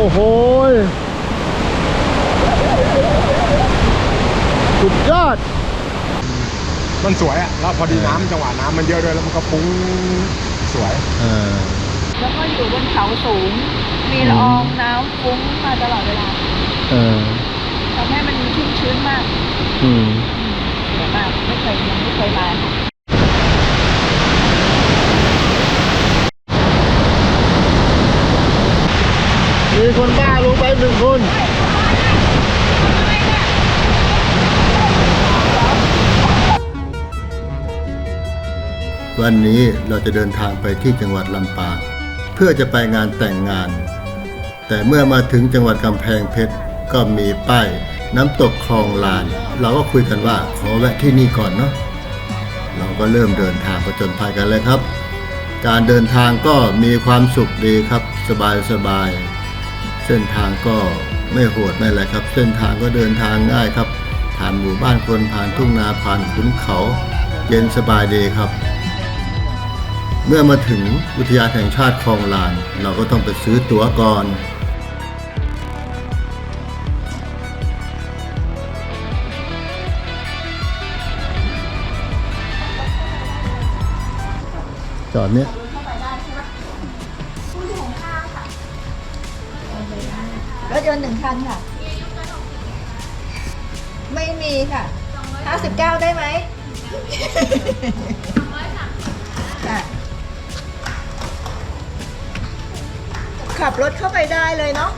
อ้โหยสุดยอด มันสวยอะแล้วพอดีน้ำจังหวะน้ำมันเยอะด้วยแล้วมันก็ฟุ้งสวย เออ แล้วก็อยู่บนเขาสูง มีละอองน้ำฟุ้งมาตลอดเวลาเออ ทำให้มันชุ่มชื้นมากอืม สวยมากไม่เคยยังไม่เคยมาีคนบ้าลงไปหนึ่งคนวันนี้เราจะเดินทางไปที่จังหวัดลำปางเพื่อจะไปงานแต่งงาน แต่เมื่อมาถึงจังหวัดกำแพงเพชรก็มีป้ายน้ำตกคลองลาน เราก็คุยกันว่าขอแวะที่นี่ก่อนเนาะเราก็เริ่มเดินทางผจญภัยกันเลยครับ การเดินทางก็มีความสุขดีครับ สบายสบาย ส้นทางก็ไม่โหดไม่อะไรครับ เส้นทางก็เดินทางง่ายครับผ่านหมู่บ้านคนผ่านทุ่งนาผ่านขุนเขา เย็นสบายดีครับ เมื่อมาถึงอุทยานแห่งชาติคลองลาน เราก็ต้องไปซื้อตั๋วก่อนจอดเนี้ย หนึ่งคันค่ะ ไม่มีค่ะห้าสิบเก้าได้ไหมค่ะขับรถเข้าไปได้เลยเนาะ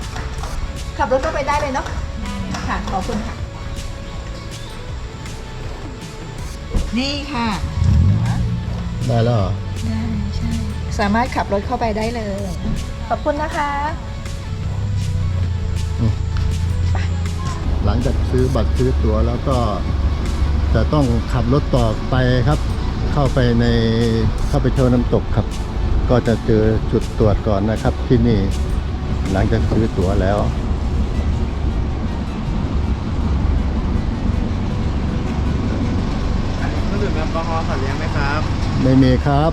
ขับรถเข้าไปได้เลยเนาะค่ะขอบคุณค่ะ นี่ค่ะได้แล้วเหรอ ได้ใช่ สามารถขับรถเข้าไปได้เลย ขอบคุณนะคะ ลังจากซื้อบัตรซื้อตั๋วแล้วก็จะต้องขับรถต่อไปครับ เข้าไปในเข้าไปเที่ยวน้ำตกครับ ก็จะเจอจุดตรวจก่อนนะครับที่นี่หลังจากซื้อตั๋วแล้วเครื่องดื่มแอลกอฮอล์สัตว์เลี้ยงไหมครับ ไม่มีครับ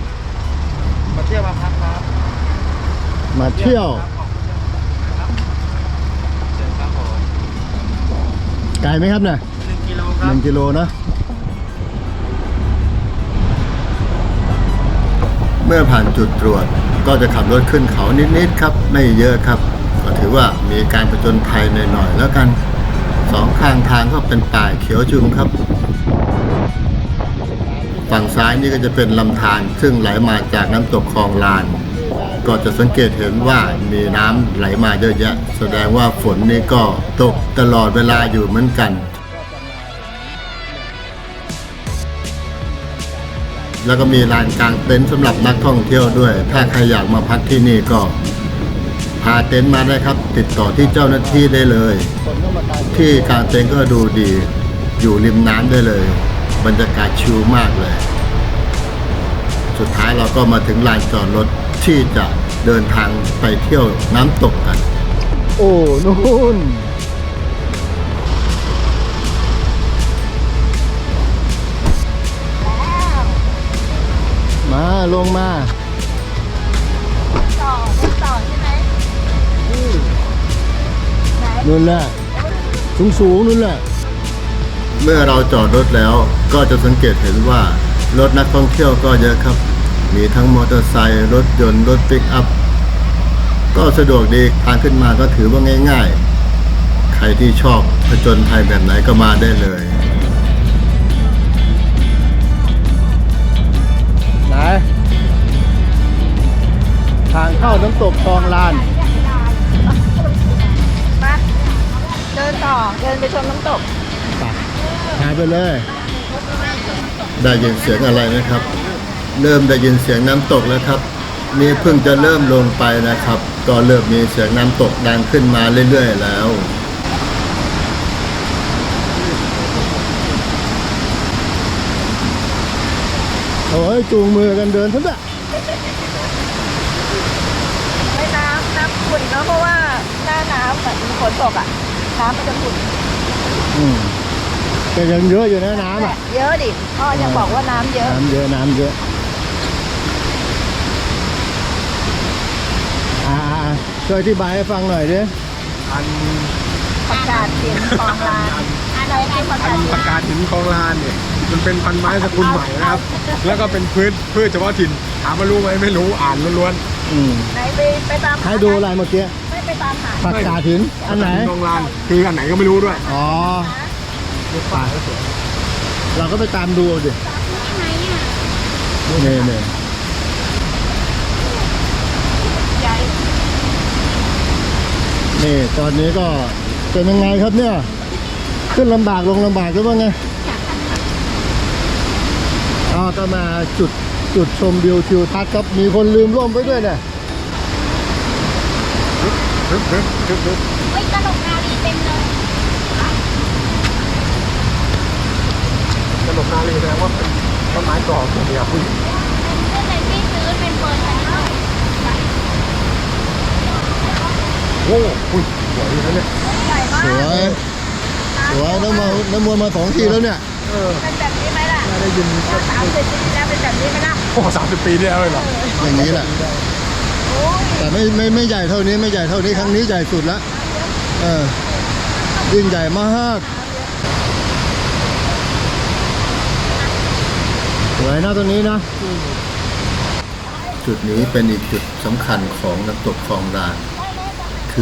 มาเที่ยวมาพักครับ มาเที่ยว เชิญครับผม ไกลไหมครับเนี่ยหนึ่งกิโลคหรับนึ่งกิโลนะ เมื่อผ่านจุดตรวจก็จะขับรถขึ้นเขานิดๆครับ ไม่เยอะครับ ก็ถือว่ามีการประจนภัยหน่อยๆแล้วกันสองข้างทางก็เป็นป่าเขียวจุมครับ ฝั่งซ้ายนี่ก็จะเป็นลำธารซึ่งไหลมาจากน้ำตกคลองลาน ก็จะสังเกตเห็นว่ามีน้ำไหลมาเยอะแยะ แสดงว่าฝนนี่ก็ตกตลอดเวลาอยู่เหมือนกัน แล้วก็มีลานกลางเต็นท์สำหรับนักท่องเที่ยวด้วย ถ้าใครอยากมาพักที่นี่ก็พาเต็นท์มาได้ครับ ติดต่อที่เจ้าหน้าที่ได้เลย ที่กลางเต็นท์ก็ดูดี อยู่ริมน้ำได้เลย บรรยากาศชิลมากเลย สุดท้ายเราก็มาถึงลานจอดรถ ที่จะเดินทางไปเที่ยวน้ำตกกัน โอ้นู่นมาลงมาต่อต่อใช่ไหมไหนนู่นแหละสูงสูงๆนู่นแหละ เมื่อเราจอดรถแล้วก็จะสังเกตเห็นว่ารถนักท่องเที่ยวก็เยอะครับ มีทั้งมอเตอร์ไซค์รถยนต์ รถปิกอัพ ก็สะดวกดีทางขึ้นมาก็ถือว่าง่าย ๆ ใครที่ชอบผจญภัยแบบไหนก็มาได้เลยไหนทางเข้าน้ำตกคลองลาน มาเดินต่อ เดินไปชมน้ำตก หายไปเลย ได้ยินเสียงอะไรไหมครับ เริ่มได้ยินเสียงน้ำตกแล้วครับ นี่เพิ่งจะเริ่มลงไปนะครับ ก็เริ่มมีเสียงน้ำตกดังขึ้นมาเรื่อยๆแล้วโอ้ยจูงมือกันเดินทั้งนั้นไม่น้ำน้ำขุ่นเนอะเพราะว่าหน้าน้ำเหมือนฝนตกอะ น้ำมันจะขุ่นอืมแต่ยังเยอะอยู่นะน้ำอะ เยอะดิพ่อยังบอกว่าน้ำเยอะ น้ำเยอะน้ำเยอะ ออ่าช่วยอธิบายให้ฟังหน่อยดิ อันประกาศเสียงคลองลานอะไรที่ประอักาศนปากกาหินคลองลานเนี่ยมันเป็นพันไม้สกุลใหม่นะครับ แล้วก็เป็นพืชพืชเฉพาะถิ่นถามว่ารู้ไหมไม่รู้อ่านล้วนอืมไหนไปไปตามหาให้ดูอะไรเมื่อกี้ไม่ไปตามหาผักกาดหิน ๆอันไหน คลองลานคืออันไหนก็ไม่รู้ด้วยอ๋อไปเราก็ไปตามดูเอาดินี่นี่ ใหญ่ นี่ตอนนี้ก็เป็นยังไงครับเนี่ย ขึ้นลำบากลงลำบากหรือว่าไงอ๋อก็มาจุดจุดชมวิวทิวทัศน์ครับมีคนลืมร่มไปด้วยเนี่ยรึบรึบรึบรึบเฮ้ยกระดกนาลีเต็มเลยกระดกนาลีแสดงว่าเป็นต้นไม้กรอบตัวเดียวเป็นเพื่อนในที่ซื้อเป็นเฟิร์นชนิดหนึ่ง โอ้อุ้ยสวยอยู่นะเนี่ยใหญ่มากสวยสวยน้ำมาน้ำมนต์มาสองทีแล้วเนี่ยเออเป็นแบบนี้ไหมล่ะได้ยินสามสิบปีที่แล้วเป็นแบบนี้ไหมล่ะโอ้สามสิบปีที่แล้วเลยเหรออย่างนี้แหละโอ้ยแต่ไม่ไม่ไม่ใหญ่เท่านี้ไม่ใหญ่เท่านี้ครั้งนี้ใหญ่สุดละเออยิ่งใหญ่มากสวยนะตรงนี้นะจุดนี้เป็นอีกจุดสำคัญของน้ำตกคลองลาน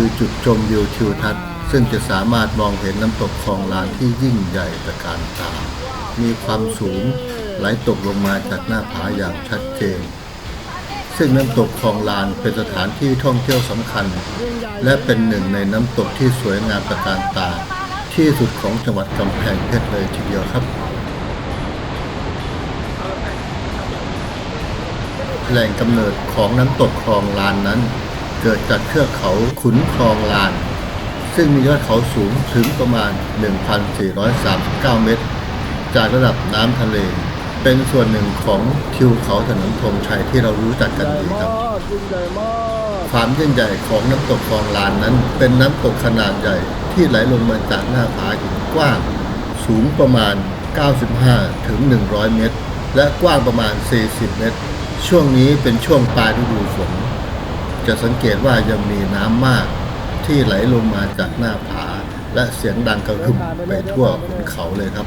คือจุดชมวิวทิวทัศน์ ซึ่งจะสามารถมองเห็นน้ำตกคลองลานที่ยิ่งใหญ่ตระการตา มีความสูงไหลตกลงมาจากหน้าผาอย่างชัดเจน ซึ่งน้ำตกคลองลานเป็นสถานที่ท่องเที่ยวสำคัญ และเป็นหนึ่งในน้ำตกที่สวยงามตระการตา ที่สุดของจังหวัดกำแพงเพชรเลยทีเดียวครับ แหล่งกำเนิดของน้ำตกคลองลานนั้น เกิดจากเทือกเขาขุนคลองลาน ซึ่งมียอดเขาสูงถึงประมาณ 1,439 เมตร จากระดับน้ำทะเล เป็นส่วนหนึ่งของทิวเขาถนนธงชัยที่เรารู้จักกันดีครับความยิ่งใหญ่ของน้ำตกคลองลานนั้น เป็นน้ำตกขนาดใหญ่ที่ไหลลงมาจากหน้าผาหินกว้าง สูงประมาณ 95 ถึง 100 เมตร และกว้างประมาณ 40 เมตร ช่วงนี้เป็นช่วงปลายฤดูฝน จะสังเกตว่ายังมีน้ำมากที่ไหลลงมาจากหน้าผา และเสียงดังกระหึ่มไปทั่วขุนเขาเลยครับ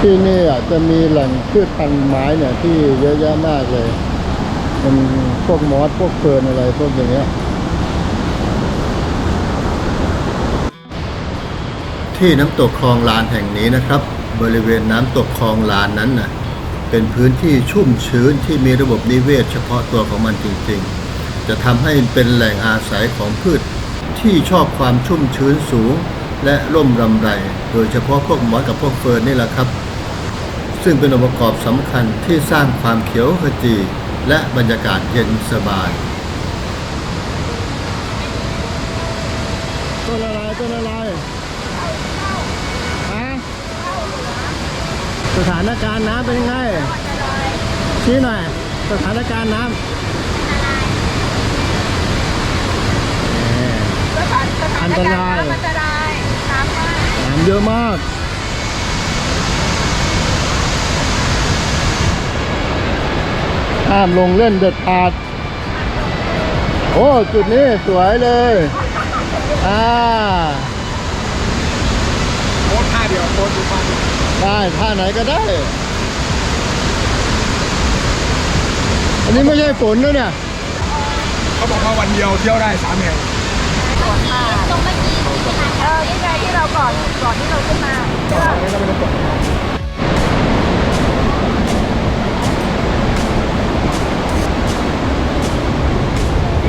ที่นี่อะจะมีแหล่งพืชพันธุ์ไม้เนี่ยที่เยอะแยะมากเลย มันพวกมอสพวกเฟิร์นอะไรพวกอย่างเงี้ย ที่น้ำตกคลองลานแห่งนี้นะครับ บริเวณน้ำตกคลองลานนั้นน่ะ เป็นพื้นที่ชุ่มชื้นที่มีระบบนิเวศเฉพาะตัวของมันจริงๆ จะทำให้เป็นแหล่งอาศัยของพืช ที่ชอบความชุ่มชื้นสูง และร่มรำไร โดยเฉพาะพวกมอสกับพวกเฟิร์นนี่แหละครับ ซึ่งเป็นองค์ประกอบสำคัญที่สร้างความเขียวขจีและบรรยากาศเย็นสบายต้นอะไรต้นอะไระ สถานการณ์น้ำเป็นยังไงชี้หน่อย สถานการณ์น้ำมันตรายน้ำอันตรายน้ำมากน้ำเยอะมากห้ามลงเล่นเด็ดขาด โอ้ จุดนี้สวยเลย อ่าโค้ดท่าเดียวโค้ดดูฟัน ได้ท่าไหนก็ได้ อันนี้ไม่ใช่ฝนนะเนี่ย เขาบอกว่าวันเดียวเที่ยวได้สามแห่งตรงเมื่อกี้ที่เป็นร้านเออนี่ไงที่เราก่อนก่อนที่เราขึ้นมาใช่ป่ะไม่ต้องไปน้ำตก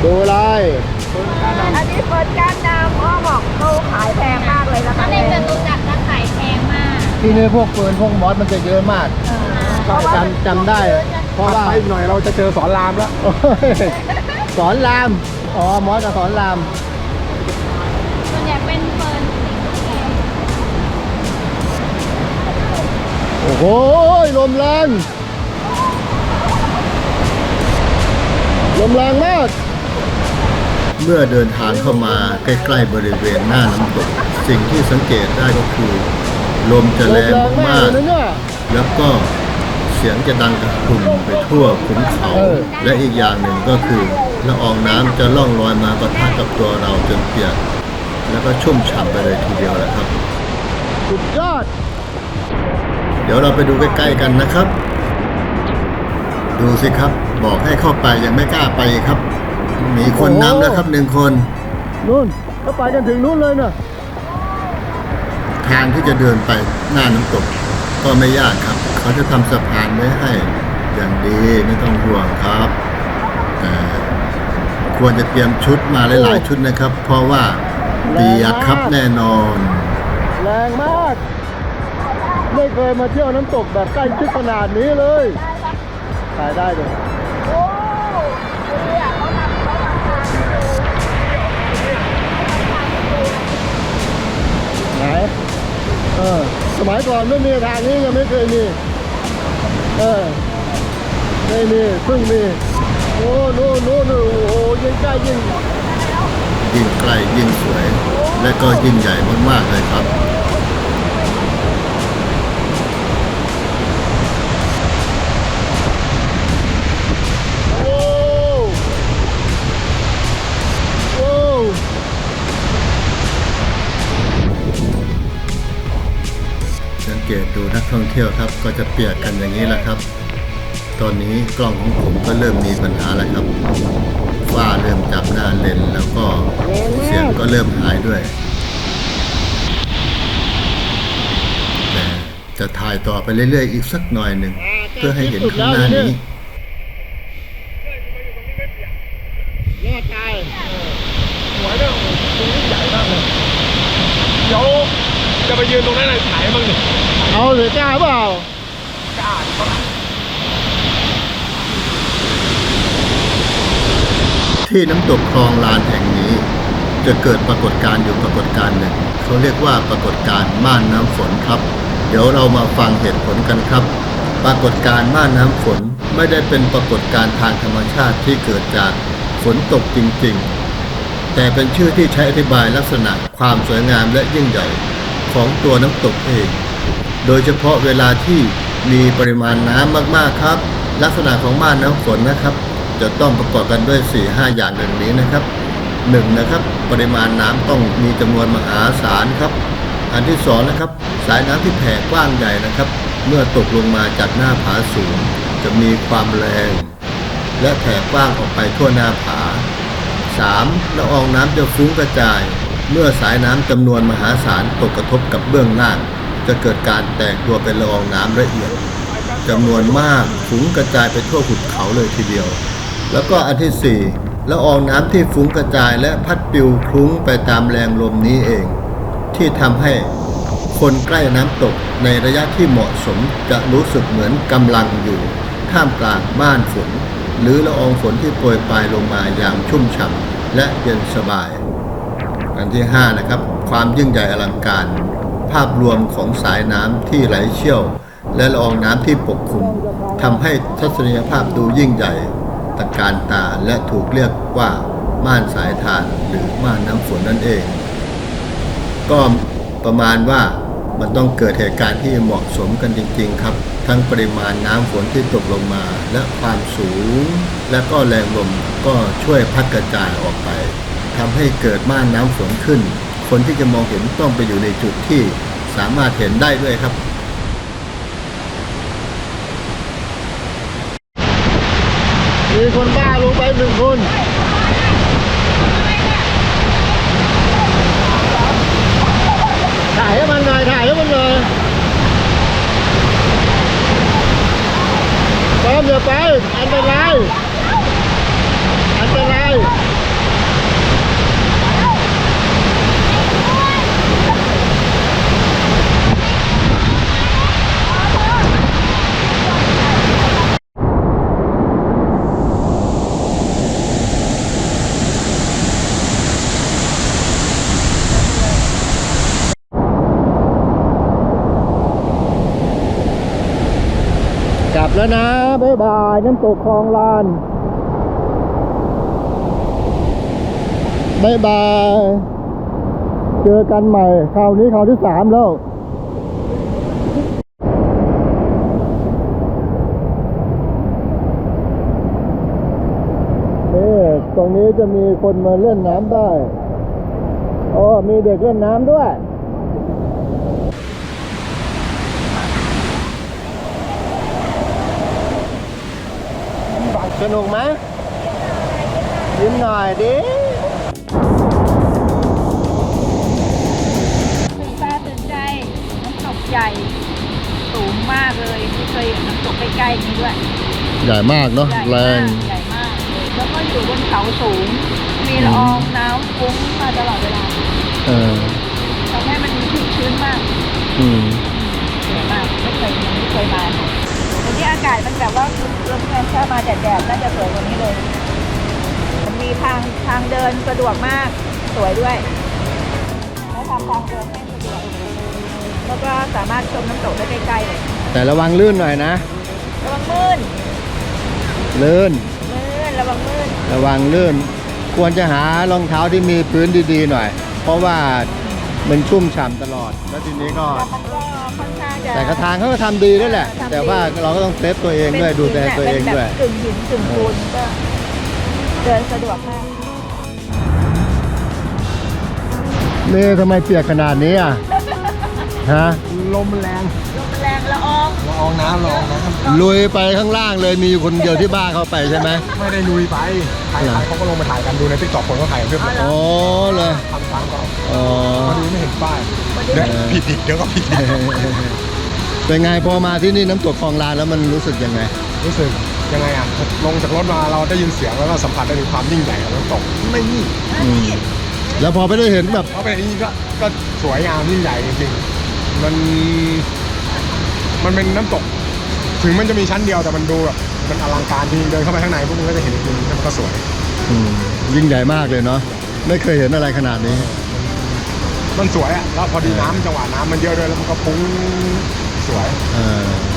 ดูอะไร อันนี้เฟิร์นก้านดำพ่อบอกเขาขายแพงมากเลยนะถ้าคะในจตุจักรจะขายแพงมาก ที่นี่พวกเฟิร์นพวกมอสมันจะเยอะมากเพราะว่าจำจำได้ เพราะถัดว่าไปอีกหน่อยเราจะเจอสอนรามแล้วโอ้ยสอนราม อ๋อ มอสกับสอนรามส่วนใหญ่เป็นเฟิร์นสีแดงโอ้โห ลมแรง ลมแรงมาก เมื่อเดินทางเข้ามาใกล้ ๆ บริเวณหน้าน้ำตก สิ่งที่สังเกตได้ก็คือ ลมจะแรงมากๆแล้วก็เสียงจะดังกระหึ่มไปทั่วขุนเขา และอีกอย่างหนึ่งก็คือละอองน้ำจะล่องลอยมาปะทะกับตัวเราจนเปียก แล้วก็ชุ่มฉ่ำไปเลยทีเดียวแหละครับ สุดยอด เดี๋ยวเราไปดูใกล้ๆกันนะครับ ดูสิครับ บอกให้เข้าไปยังไม่กล้าไปครับ มีคนนำแล้วครับหนึ่งคนนู่นก็ไปกันถึงนู่นเลยนะ ทางที่จะเดินไปหน้าน้ำตก ก็ไม่ยากครับ เขาจะทำสะพานไว้ให้อย่างดีไม่ต้องห่วงครับแต่ควรจะเตรียมชุดมาหลายๆชุดนะครับ เพราะว่าเปียกครับแน่นอน แรงมากไม่เคยมาเที่ยวน้ำตกแบบใกล้ชิดขนาดนี้เลยถ่ายได้เลยไหน เออสมัยก่อนไม่มีทางนี้ยังไม่เคยมี เออไม่มีเพิ่งมีโอ้นู่นนู่นนู่นโอ้โหยิ่งใกล้ยิ่งยิ่งใกล้ยิ่งสวย และก็ยิ่งใหญ่มากๆเลยครับ นักท่องเที่ยวครับ ก็จะเปียกกันอย่างนี้แหละครับ ตอนนี้กล้องของผมก็เริ่มมีปัญหาแล้วครับฝ้าเริ่มจับหน้าเลนแล้วก็เสียงก็เริ่มหายด้วย แต่จะถ่ายต่อไปเรื่อยๆอีกสักหน่อยหนึ่งเพื่อให้เห็นข้างหน้านี้ยอดตายสวยเลยตรงนี้ใหญ่มากเลยเดี๋ยวจะไปยืนตรงนั้นไหนถ่ายบ้างดิ เอาหรือกล้าเปล่าที่น้ำตกคลองลานแห่งนี้ จะเกิดปรากฏการณ์อยู่ปรากฏการณ์หนึ่งเขาเรียกว่าปรากฏการณ์ม่านน้ำฝนครับ เดี๋ยวเรามาฟังเหตุผลกันครับ ปรากฏการณ์ม่านน้ำฝนไม่ได้เป็นปรากฏการณ์ทางธรรมชาติที่เกิดจากฝนตกจริงๆ แต่เป็นชื่อที่ใช้อธิบายลักษณะความสวยงามและยิ่งใหญ่ของตัวน้ำตกเอง โดยเฉพาะเวลาที่มีปริมาณน้ำมากๆครับ ลักษณะของม่านน้ำฝนนะครับ จะต้องประกอบกันด้วย 4 5 อย่างดังนี้นะครับหนึ่งนะครับ ปริมาณน้ำต้องมีจำนวนมหาศาลครับ อันที่สองนะครับ สายน้ำที่แผ่กว้างใหญ่นะครับ เมื่อตกลงมาจากหน้าผาสูง จะมีความแรง และแผ่กว้างออกไปทั่วหน้าผา 3. ละอองน้ำจะฟุ้งกระจาย เมื่อสายน้ำจำนวนมหาศาลตกกระทบกับเบื้องล่าง จะเกิดการแตกตัวเป็นละอองน้ำละเอียดจำนวนมากฟุ้งกระจายไปทั่วหุบเขาเลยทีเดียว แล้วก็อันที่ 4 ละอองน้ำที่ฟุ้งกระจายและพัดปลิวคลุ้งไปตามแรงลมนี้เอง ที่ทำให้คนใกล้น้ำตกในระยะที่เหมาะสมจะรู้สึกเหมือนกำลังอยู่ ท่ามกลางม่านฝน หรือละอองฝนที่โปรยปลายลงมาอย่างชุ่มฉ่ำและเย็นสบาย อันที่ 5 นะครับ ความยิ่งใหญ่อลังการ ภาพรวมของสายน้ำที่ไหลเชี่ยว และละอองน้ำที่ปกคลุมทำให้ทัศนียภาพดูยิ่งใหญ่ตะการตาและถูกเรียกว่าม่านสายทานหรือม่านน้ำฝนนั่นเอง ก็ประมาณว่ามันต้องเกิดเหตุการณ์ที่เหมาะสมกันจริง ๆ ครับ ทั้งปริมาณน้ำฝนที่ตกลงมา และความสูง และก็แรงลมก็ช่วยพัดกระจายออกไปทำให้เกิดม่านน้ำฝนขึ้น คนที่จะมองเห็นต้องไปอยู่ในจุดที่สามารถเห็นได้ด้วยครับ มีคนบ้าลงไปหนึ่งคนถ่ายให้มันหน่อยถ่ายให้มันหน่อยพร้อมอย่าไปอันตรายอันตราย แล้วนะ บ๊ายบาย น้ำตกคลองลาน บ๊ายบาย เจอกันใหม่ คราวนี้คราวที่สามแล้วนี่ตนี้จะมีคนมาเล่นน้ำได้ โอ้ มีเด็กเล่นน้ำด้วย นุกไหมยิ้มหน่อยดิตื่นตาตื่นใจน้ำตกใหญ่ สูงมากเลยไม่เคยเห็นน้ำตกใกล้ๆอย่างนี้ด้วยใหญ่มากเนาะใหญ่แรมางกใหญ่มากเลยแล้วก็อยู่บนเขาสูง มีละอองน้ำฟุ้งมาตลอดเวลาเออทำให้มันชุ่มชื้นมากอืม สวยมากไม่เคยยังไม่เคยมาแต่ที่อากาศมันแบบว่าเริ่มแค่ถ้ามาแดดๆน่าจะสวยกว่านี้เลย มันมีทางทางเดินสะดวกมากสวยด้วย แล้วทำทางเดินให้สะดวกแล้วก็สามารถชมน้ำตกได้ใกล้ๆเลยแต่ระวังลื่นหน่อยนะ ระวังมืดลื่น มืดระวังมืดระวังลื่น ควรจะหารองเท้าที่มีพื้นดีๆหน่อย เพราะว่ามันชุ่มฉ่ำตลอด แล้วทีนี้ก็ แต่มันก็ค่อนข้างจะ แต่กระทางเขาก็ทำดีด้วยแหละ ทำดี แต่ว่าเราก็ต้องเซฟตัวเองด้วยดูแลตัวเองด้วยเป็นแบบกึ่งหินกึ่งปูนก็เดินสะดวกมากนี่ทำไมเปียกขนาดนี้อะ ฮะ ลมมันแรงลมมันแรงละอองละอองน้ำละอองน้ลุยไปข้างล่างเลยมีอยู่คนเดียวที่บ้าเข้าไปใช่ไหมำไม่ได้ลุยไปถ่ายเหรอ ถ่ายเขาก็ลงมาถ่ายกันดูในติ๊กต็อกคนก็ถ่ายกันเพื่อนอ๋อเลยทำตามก็อ๋อพอดีไม่เห็นป้ายเดี๋ยวผิดอีกเดี๋ยวก็ผิดอีก เป็นไงพอมาที่นี่น้ำตกคลองลานแล้วมันรู้สึกยังไง รู้สึกยังไงอะลงจากรถมาเราได้ยินเสียงแล้วก็สัมผัสได้ถึงความยิ่งใหญ่ของน้ำตกไม่นี่อืมแล้วพอไปได้เห็นแบบเพราะเป็นอย่างนี้ก็ก็สวยงามยิ่งใหญ่จริงๆมัน มันเป็นน้ำตก ถึงมันจะมีชั้นเดียวแต่มันดูแบบมันอลังการจริงๆเดินเข้าไปข้างในพวกมึงก็จะเห็นจริงๆแล้วมันก็สวย อืมยิ่งใหญ่มากเลยเนาะไม่เคยเห็นอะไรขนาดนี้ มันสวยอะแล้วพอดีน้ำจังหวะน้ำมันเยอะด้วยแล้วมันก็ฟุ้ง สวยเออ